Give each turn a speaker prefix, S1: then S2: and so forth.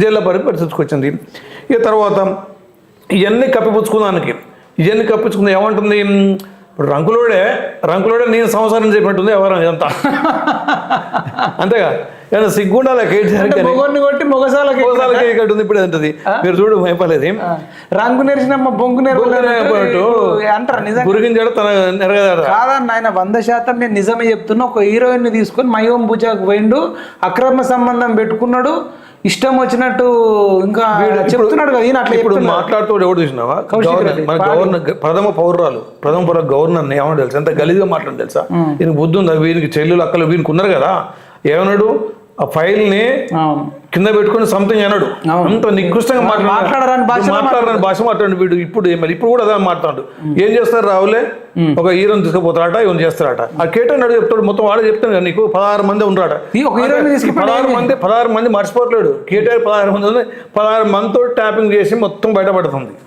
S1: జైల్లో పడి పరిస్థితికి వచ్చింది ఇక తర్వాత ఇవన్నీ కప్పిపుచ్చుకున్నానికి. ఇవన్నీ కప్పించుకుంది ఏమంటుంది? ఇప్పుడు రంకులోడే రంకులోడే నేను సంవత్సరం చెప్పినట్టుంది ఎవరు ఇదంతా. అంతేగా? ఏమన్నా సిగ్గుండాలి
S2: మొగోడిని కొట్టి మొగసాలకి
S1: ఇప్పుడు ఏంటది మీరు చూడు భయపడలేదు
S2: రంగు నెరిసినమ్మ బొంగు నెరవలేదు అంటారు
S1: గురిగించాడు తన నెరగదాడు
S2: కాదన్న ఆయన వంద శాతం నేను నిజమే చెప్తున్నా. ఒక హీరోయిన్ని తీసుకొని మయోం భుజాకు పోయిండు. అక్రమ సంబంధం పెట్టుకున్నాడు. ఇష్టం వచ్చినట్టు ఇంకా చెప్తున్నాడు కదా ఈయన అట్లా
S1: ఇప్పుడు. మాట్లాడుతూ ఎవడు చూసినావా? మన గవర్నర్ ప్రథమ పౌరాలు ప్రథమ పౌర గవర్నర్ ఏమన్నా తెలుసా? ఎంత గలీజ్గా మాట్లాడి తెలుసా? ఈయనకి బుద్ధి ఉందా? వీరికి చెల్లెలు అక్కలు వీరికి ఉన్నారు కదా. ఏమన్నాడు? ఆ ఫైల్ని
S2: అవును.
S1: కింద పెట్టుకొని సంథింగ్
S2: అవును.
S1: అంత నికృష్టంగా
S2: మాట్లాడరాని
S1: మాట్లాడరాని భాష మాట్లాడు. వీడు ఇప్పుడు మరి ఇప్పుడు కూడా అదే మాట్లాడు. ఏం చేస్తారు రావులే? ఒక హీరోని తీసుకుపోతారట ఇవన్న చేస్తారట. ఆ కేటన్నాడు చెప్తాడు మొత్తం వాడే చెప్తాను కదా నీకు పదహారు మంది
S2: ఒక తీసుకుపోయి
S1: పదహారు మంది పదహారు మంది మర్చిపోవట్లేడు. కేటీఆర్ పదహారు మంది ఉంది. పదహారు మందితో ట్యాపింగ్ చేసి మొత్తం బయటపడుతుంది.